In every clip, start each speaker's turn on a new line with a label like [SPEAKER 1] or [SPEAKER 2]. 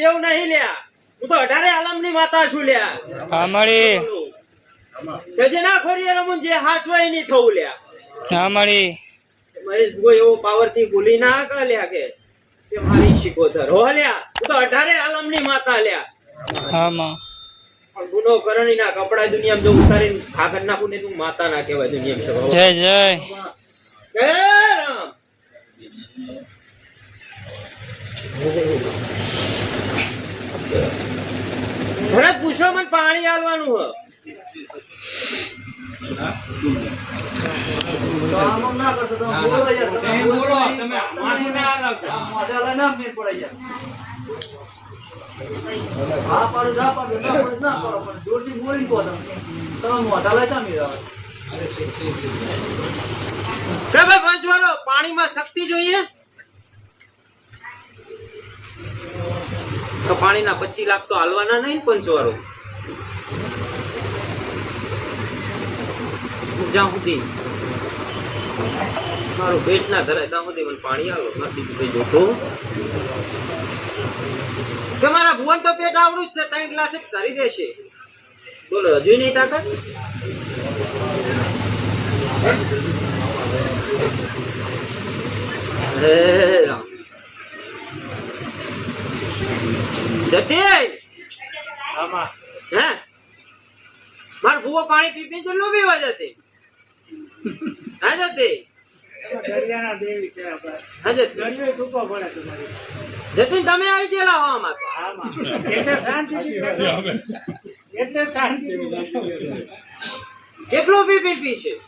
[SPEAKER 1] દેવ નહીં લ્યા. હું તો અઢારે આલમની માતા છું લ્યા. કે ના ખોરી રમું જે હાસવાય નહીં થવું લ્યા. કોઈ એવો પાવરથી ભૂલી ના કા લ્યા કે કે મારી શિકોતર. હો લ્યા હું તો અઢારે આલમની માતા લ્યા.
[SPEAKER 2] આમાં
[SPEAKER 1] ગુનો કરણી ના કપડા દુનિયામાં જો ઉતારીને ખાગર નાખું ને તું માતા ના કહેવાય દુનિયામાં
[SPEAKER 2] જય જય.
[SPEAKER 1] જય રામ. ભરત પૂછો મને પાણી આલવાનું હો
[SPEAKER 3] આમ આમ ના કરશો તમે બોલો યાર તમે બોલો તમે મોઢે હાલે ના મેર પડાય યાર હા પાડો જા પાડો ના પાડો ના પાડો પણ જોરથી બોલીને કહો તમે. તમે મોઢા લાયતા મેર
[SPEAKER 1] કે ભાઈ પંચવાળો પાણીમાં શક્તિ જોઈએ? તો પાણીના પચીસ લાખ તો હાલવાના નહીં પંચવારો. જ્યાં સુધી મારું પેટ ના ધરાય ત્યાં સુધી મને પાણી આલો. નથી કઈ જોતો. તમારા મારા ભુવન તો પેટ આવડું જ છે, ત્રણ ગ્લાસ જ ધરી દેશે. બોલો હજુ નહીં તાકાત? હે રામ. જતી હે? માર ભૂવો પાણી પી પી કેટલું પીવા જતી? હા જતી? હા જતી? જતીન તમે આવી ગયેલા હો આમાં તો. કેટલું પી પી પી છે?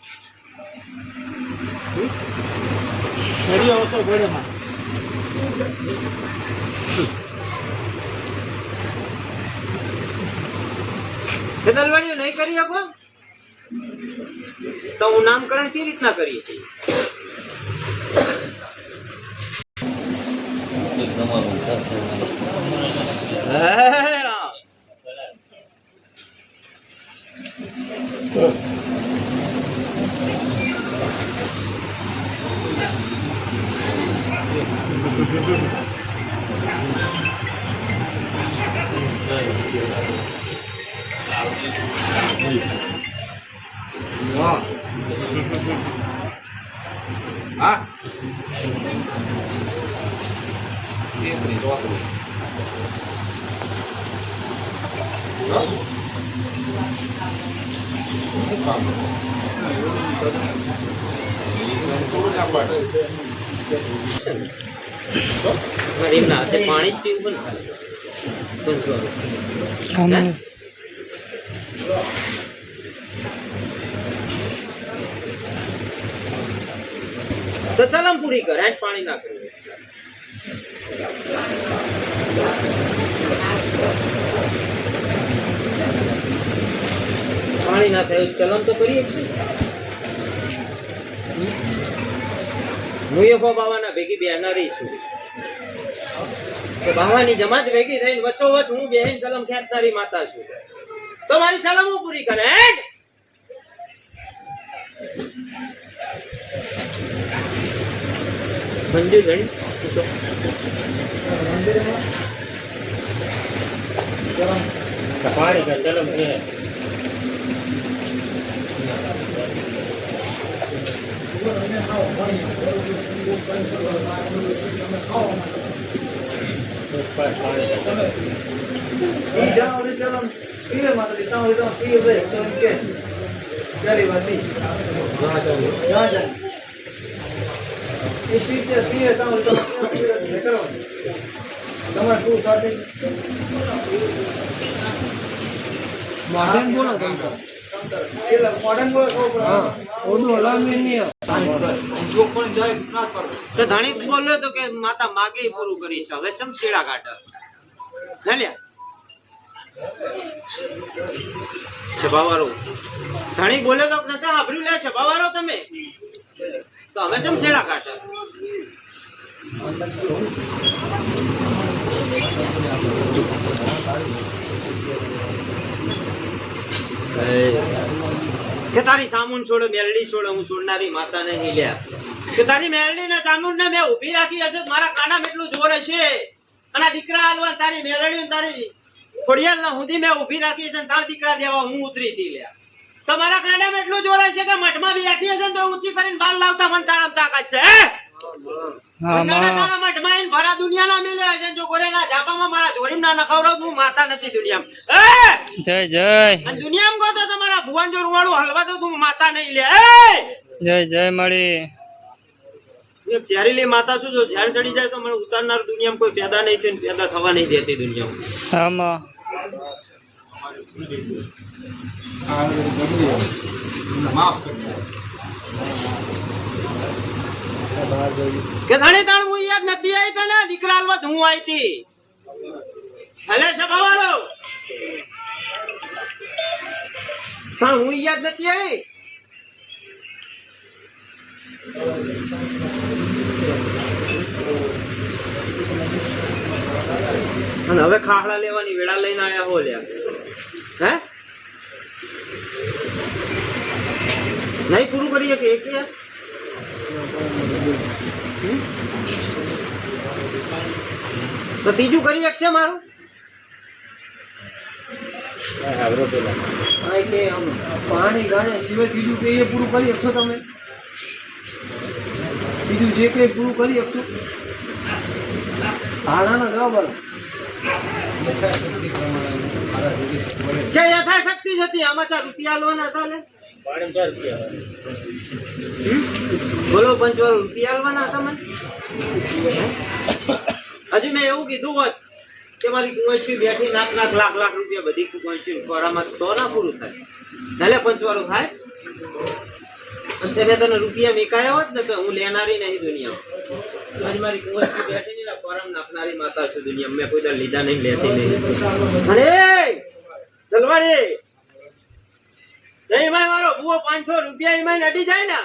[SPEAKER 1] દલવાડીઓ નહીં કરી શકો? તો હું નામકરણ કેવી રીતના કરી હે Thank મારે હાથે પાણી જ પીવું પણ તો ચાલ પૂરી કર પાણી નાખ. પાણી ના થાય ચલન ચલમ તો કરીએ હું એ બાવાના ભેગી બેહનારી છું. બાવાની જમાત ભેગી થઈને વચ્ચોવચ હું બેહીન સલમ ખેંચનારી માતા છું. તો મારી ચલમ હું પૂરી કરે હેઠ
[SPEAKER 3] ચાલો. પીવે માતાજી ત્યાં હોય તો પીવે ભાઈ કે. ત્યારે વાત નહીં. ના જાય એ પીતે પીવે ત્યાં હોય તો પીવે પીવે કરો. તમારે શું થશે?
[SPEAKER 2] મોઢેન બોલો.
[SPEAKER 3] એટલે મોડર્ન બોલો
[SPEAKER 2] ઓનું નહીં
[SPEAKER 1] તો ધણી બોલ્યો તો કે માતા માગે પૂરું કરીશ હવે, ચમ શેડા કાઢે? છબાવારો ધણી બોલ્યો તો નતા સાંભળ્યું લે છબાવારો તમે. તો હવે ચમ શેડા કાઢે? કે તારી સામુન છોડો, મેલડી છોડો, હું છોડનારી માતા નહીં લ્યા. કે તારી મેલડી ને સામુન ને મેં ઊભી રાખી હશે મારા કાના એટલું જોર હશે. અને દીકરા હાલવા તારી મેલડી તારી ખોડિયાલ ના સુધી મેં ઊભી રાખી છે ને તાર દીકરા દેવા હું ઉતરી હતી લ્યા. તમારા કાંડામાં એટલું જોર છે કે મઠમાં બેઠી હશે તો ઊંચી કરીને બાલ લાવતા મને તારામ તાકાત છે, હે? ભરા દુનિયાના મેલે ને જો ગોરેના ઝાપામાં મારા જોડીમ ના નખાવડાવ તો હું માતા નથી દુનિયામાં.
[SPEAKER 2] જય જય.
[SPEAKER 1] દુનિયામાં કહો તો તમારા ભુવન જો રૂવાડું હલવા તો તું માતા નહીં લે.
[SPEAKER 2] જય જય મળી.
[SPEAKER 1] ઝેરીલી માતા શું જો ઝેર ચડી જાય તો મને ઉતારનાર દુનિયામાં કોઈ પેદા નહીં થયું ને પેદા થવા નહીં દેતી દુનિયામાં.
[SPEAKER 2] માફમાં
[SPEAKER 1] કે ઘણી તાણ હું યાદ નથી આવી તને? દીકરા હાલવા હું આવી હતી હલે સભાવાળો તાણ હું યાદ નથી આવી અને હવે ખાખડા લેવાની વેળા લઈને આવ્યા હો લ્યા. હે? નહીં પૂરું કરીએ કે એક તો ત્રીજું કરી શકશે મારું
[SPEAKER 4] પાણી ગાણે સિવાય કે એ પૂરું કરી શકશો તમે બીજું જે કંઈ પૂરું કરી શકશો ભાડાના ના ના જવાબ.
[SPEAKER 1] યથાશક્તિ જ હતી આમાં ચા રૂપિયા આલવાના હતા હમ? બોલો પંચોલ રૂપિયા આલવાના હતા મને? હજુ મેં એવું કીધું હોત કે મારી કુંવરસી બેઠી લાખ લાખ લાખ લાખ રૂપિયા બધી કુંવરસી ખોરામાં તો ના પૂરું થાય. ભલે પંચવાળું થાય. તેને તને રૂપિયા મેકાયા હોત ને તો હું લેનારી નહીં દુનિયામાં. આજ મારી કુંવરસી બેઠી નહીં ખોરામ નાખનારી માતા છું દુનિયા મેં કોઈ લીધા નહીં, લેતી નહીં. અરે તલવારી નહીં મારો બુઓ પાંચસો રૂપિયા એમાં નડી જાય ને?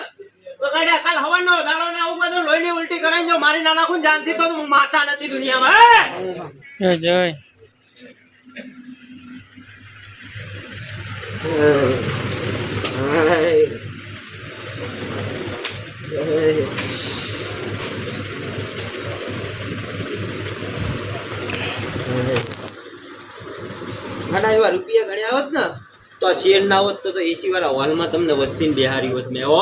[SPEAKER 1] તો કાઢ્યા કાલ હવાનો દાડો ને બધું લોહીની ઉલટી કરાઈને જો મારી નાના ખૂન જાનથી તો હું માતા નથી દુનિયામાં. હે?
[SPEAKER 2] જય જય.
[SPEAKER 1] ઘણા એવા રૂપિયા ગણ્યા હોત ને તો શેર ના હોત તો એસી વાળા હોલમાં તમને વસ્તી બિહારી હોત મેં, હો.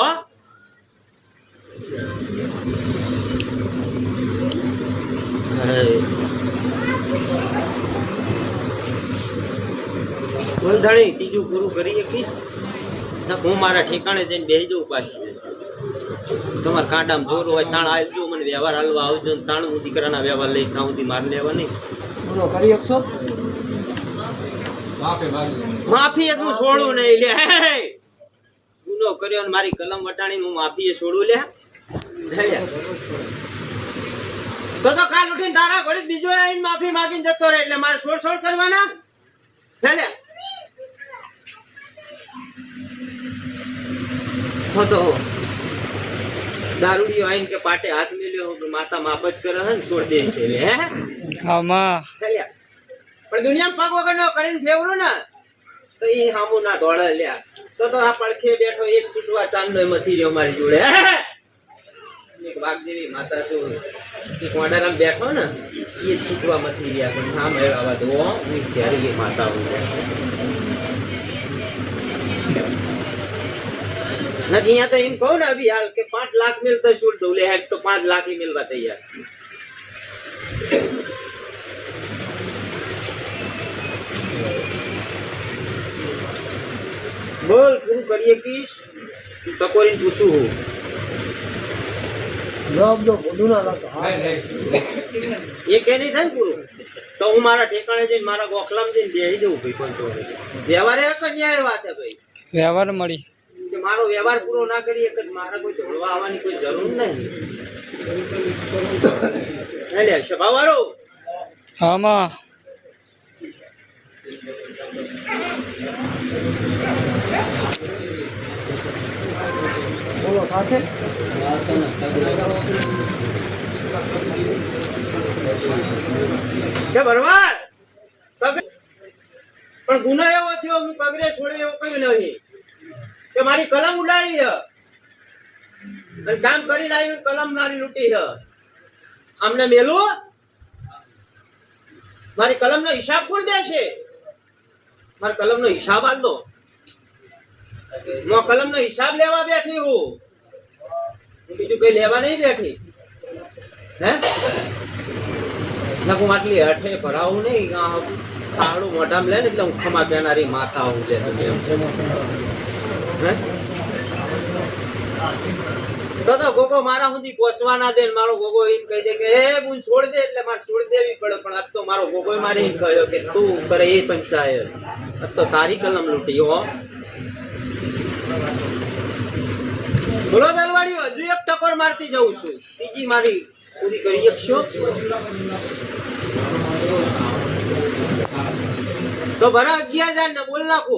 [SPEAKER 1] બોલ ધણી ત્રીજું પૂરું કરી શકીશ હું મારા ઠેકાણે જઈને બેસી જઉં પાછી. તમારા કાંટામાં જોર હોય, તાણ આવજો મને વ્યવહાર હાલવા આવજો તાણ હું દીકરાના વ્યવહાર લઈશ, ત્યાં સુધી માર લેવા નહીં
[SPEAKER 4] પૂરો કરી શકશો?
[SPEAKER 1] માફી હું છોડું નહીં લે હે! ગુનો કર્યો ને મારી કલમ વટાણી હું માફી એ છોડું લે લે. તો તો કાલ ઉઠીને તારા ઘડી બીજો આવીને માફી માંગીને જતો રહે એટલે મારે છોડ છોડ કરવાના હે લે. તો તો દારૂડિયો આવીને કે પાટે હાથ મેલ્યો કે માતા માપ જ કરે છે ને છોડ દે છે લે હે
[SPEAKER 2] હા માં
[SPEAKER 1] લ્યા. પણ દુનિયામાં પગ વગરનો કરીને ફેવરું ને તો એ હામું ના દોડે લ્યા તો તો આ પડખે બેઠો એક છૂટવા ચાંદો એમાંથી રહ્યો મારી જોડે એક વાઘદેવી માતા શું એક વાડારામ બેઠો ને એ છૂટવા મથી રહ્યા પણ હા મેળવવા દો હું જ્યારે એ માતા હું નથી અહીંયા તો એમ કહું ને અભી હાલ કે પાંચ લાખ મિલતો છૂટ દઉં લે હેડ તો પાંચ લાખ મિલવા તૈયાર બોલ પૂરું કરીએ કીશ? ટકોરીને પૂછું હું.
[SPEAKER 4] જવાબ દો બધું ના રાખો.
[SPEAKER 1] એ કે નહીં થાય ને પૂરું? તો હું મારા ઠેકાણે જઈને મારા ગોખલામ જઈને બેસી જવું ભાઈ પંચોળે વ્યવહાર એક ન્યાય વાત છે ભાઈ.
[SPEAKER 2] વ્યવહાર મળી.
[SPEAKER 1] કે મારો વ્યવહાર પૂરો ના કરી એક જ મારા કોઈ ઢોળવા આવવાની કોઈ જરૂર નહીં. એટલે સભાવાળો
[SPEAKER 2] હા માં
[SPEAKER 1] કે ભરવાડ પણ ગુનો એવો થયો, હું પગરે છોડે એવો કયું નહીં. કે મારી કલમ ઉડાડી હ. કામ કરી લાવી કલમ મારી લૂંટી હ. અમને મેલું? મારી કલમનો હિસાબ કોણ દેશે? મારી કલમનો હિસાબ આલ દો. હું કલમ નો હિસાબ લેવા બેઠી હું? બીજું કઈ લેવા નહીં બેઠી. હે? ના આટલી હઠે ભરાવું નહીં ખાડું મોઢામાં લે ને એટલે હું ખમા કહેનારી માતા હું લે. હે? તો તો ગોગો મારા સુધી પોસવા ના દે મારો ગોગો એમ કહી દે કે, હે હું છોડ દે એટલે મારે છોડી દેવી પડે, પણ આજ તો મારો ગોગો મારે કહ્યો કે તું કરે એ પંચાયત. આજ તો તારી કલમ લૂંટી હો. બોલો દલવાડીઓ, હજુ એક ટકોર મારતી જઉં છું. ત્રીજી મારી પૂરી કરી શકશો? તો ભરા અગિયાર હજાર ને બોલ નાખો.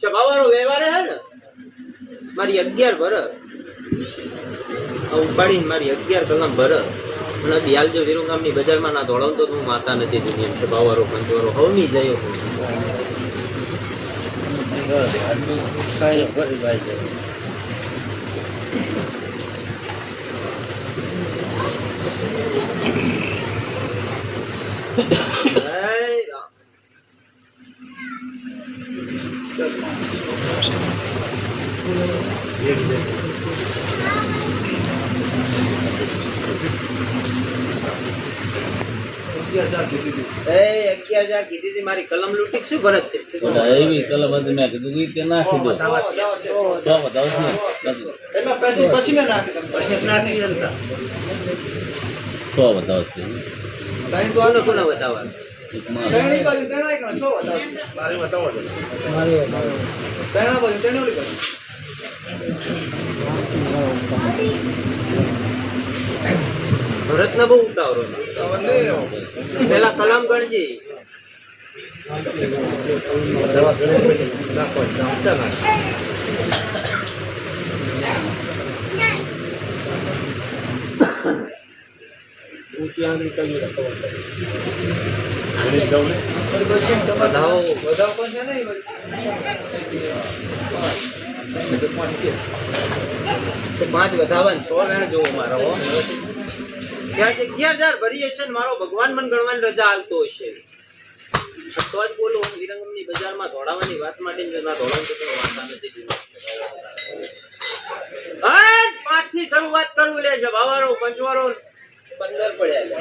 [SPEAKER 1] સભાવાળો વ્યવહાર હે ને? મારી અગિયાર ભર. ઉપાડીને મારી અગિયાર કલમ ભર. અને બિહાલ જો વિરુંગામની બજારમાં ના દોડાવતો તો હું માતા નથી દુનિયા સભાવાળો, પંચવાળો હવની જયો હું જય રામ.
[SPEAKER 3] અગિયાર હજાર કીધી હતી.
[SPEAKER 1] એ અગિયાર હજાર કીધી હતી મારી કલમ લૂંટી શું ભરત?
[SPEAKER 5] એવી કલમ મેં કીધું કે નાખી દો
[SPEAKER 3] સો વધાવો છે.
[SPEAKER 5] તો બતાવો છો. ને
[SPEAKER 3] પછી પછી મેં નાખી પછી નાખી
[SPEAKER 5] તો બતાવો છો
[SPEAKER 3] તો
[SPEAKER 1] આનો કોના?
[SPEAKER 3] ત્રણેય બાજુ છ વધાવો છે. બતાવો છે. ત્રણ બાજુ ત્રણ ઓલી બાજુ.
[SPEAKER 1] ભરતને બહુ ઉતાવળો પેલા કલમ ગણજે
[SPEAKER 3] ફરી પછી કેમ તમારે
[SPEAKER 1] વધાવો.
[SPEAKER 3] વધાવો પણ છે ને પાંચ. પાંચ
[SPEAKER 1] તો પાંચ વધાવન સો વેણ જોવો મારો હો. ત્યાં અગિયાર હજાર ભરી હશે ને મારો ભગવાન મન ગણવાની રજા હાલતો હશે તો જ બોલું હું વિરંગમની બજારમાં દોડાવાની વાત માટે દોડાવું તો વાંધા નથી હા, પાંચથી શરૂઆત કરવું લે છે ભાવારો પંચવારો પંદર પડ્યા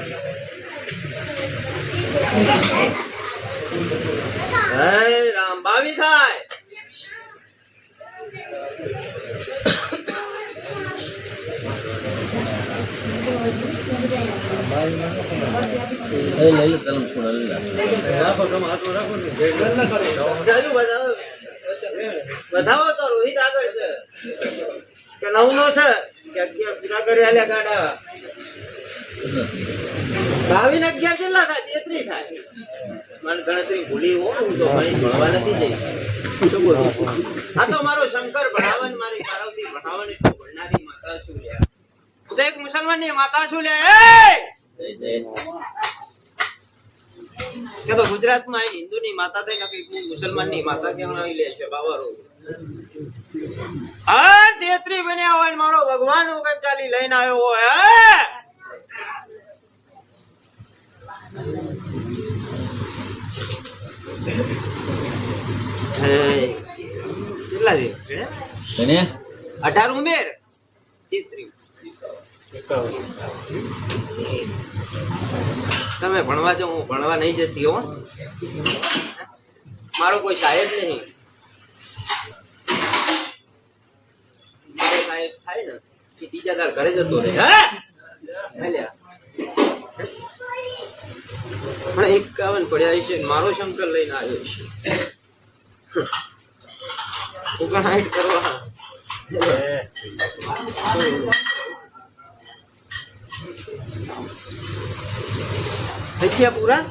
[SPEAKER 1] રામ બાવી થાય
[SPEAKER 5] લઈ કલમ છોડ લઈ
[SPEAKER 1] રાખો તમે હાથમાં રાખો ને. જાજુ વધાવો. વધાવો તો રોહિત આગળ છે કે નવ નો છે કે અગિયાર પૂરા કરી આલ્યા ગાડા બાવીસ ને અગિયાર કેટલા થાય? તેત્રી થાય. મને ગણતરી ભૂલી હોય હું તો ભણી ભણવા નથી જઈ. આ તો મારો શંકર ભણાવન મારી પાર્વતી ભણાવન એટલું ભણનારી માતા શું હું તો એક મુસલમાનની માતા શું લે? કે તો ગુજરાતમાં હિન્દુ ની માતા થઈ નથી મુસલમાનની માતા કહેવાય લે છે, બાવારો. હા, તેત્રી બન્યા હોય મારો ભગવાન ઉગન ચાલી લઈને આવ્યો હોય અઢાર ઉમેર. તમે ભણવા જાઓ, હું ભણવા નહીં જતી હો. મારો કોઈ સાહેબ નહીં. મારો સાહેબ થાય ને બીજા દાડ ઘરે જતો રહે. હા. પણ એકાવન પડ્યા છે મારો શંકર લઈને આવ્યો છે. ઓગણસાઠ કરવા. થઈ પૂરા?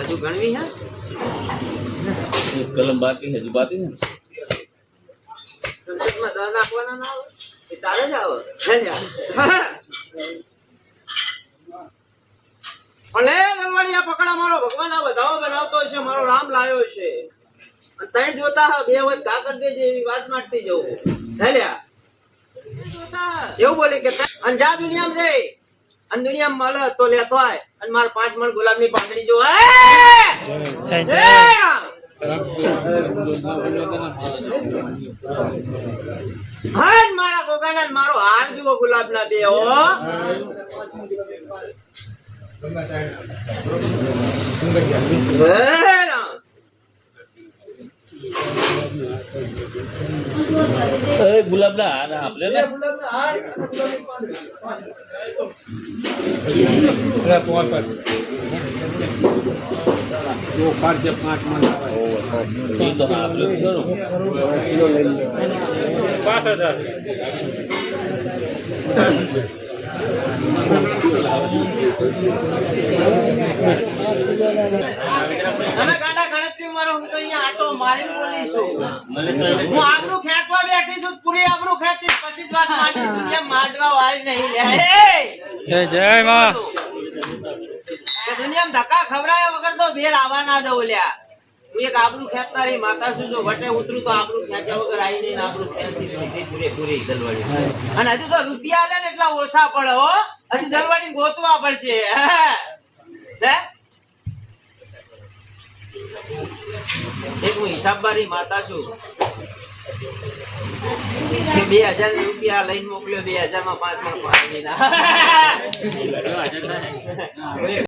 [SPEAKER 1] હજુ ગણવી હે?
[SPEAKER 5] કલમ બાકી હજુ બાકી ને?
[SPEAKER 1] સંસદમાં દહ નાખવાના ના આવે એ ચાલે જ આવે. પણ લે દલવાડિયા પકડા મારો ભગવાન આ બધાઓ બનાવતો છે મારો રામ લાયો છે અને ત્રણ જોતા હા, બે વખત ઘા કરી દેજે એવી વાત માંડતી જવું હે. લ્યા? ત્રણ જોતા હા. એવું બોલે કે અને જા દુનિયામાં જઈ. અને દુનિયામાં મળે તો લેતો આય. અને મારે પાંચ મણ ગુલાબની પાંદડી જો હા! મારા ગોગાના મારો હાર જુઓ ગુલાબના બે હો.
[SPEAKER 5] ગુલાબ ગુલાબના હાર આપલે ને.
[SPEAKER 3] ગુલાબના હાર અને ગુલાબની પાંદડી.
[SPEAKER 5] હા આપલે ખરું
[SPEAKER 1] તમે ગાંડા ગણતરી મારો હું તો અહીંયા આટો મારીને બોલી છું. હું આબરૂ ખેંચવા બેઠી છું પૂરી આબરૂ ખેંચી પછી વાત માંડીશ દુનિયા માંડવા વાળી નહીં લે!
[SPEAKER 2] જય જય માં.
[SPEAKER 1] દુનિયામાં ધક્કા ખવડાયા વગર તો ભેર આવવા ના દઉં લ્યા. એક આબરૂ ખેંચનારી માતા છું જો વટે ઉતરું તો આબરૂ ખેંચ્યા વગર આવી નહીં ને ખેંચી લીધી પૂરેપૂરી દલવાડી અને હજુ તો રૂપિયા લે ને એટલા ઓછા પડે હો. હજુ દલવાડી ગોતવા પડશે. હે? એક હું હિસાબવાળી માતા છું કે બે હજાર રૂપિયા લઈને મોકલ્યો બે હજારમાં પાંચ પણ પાંચ ના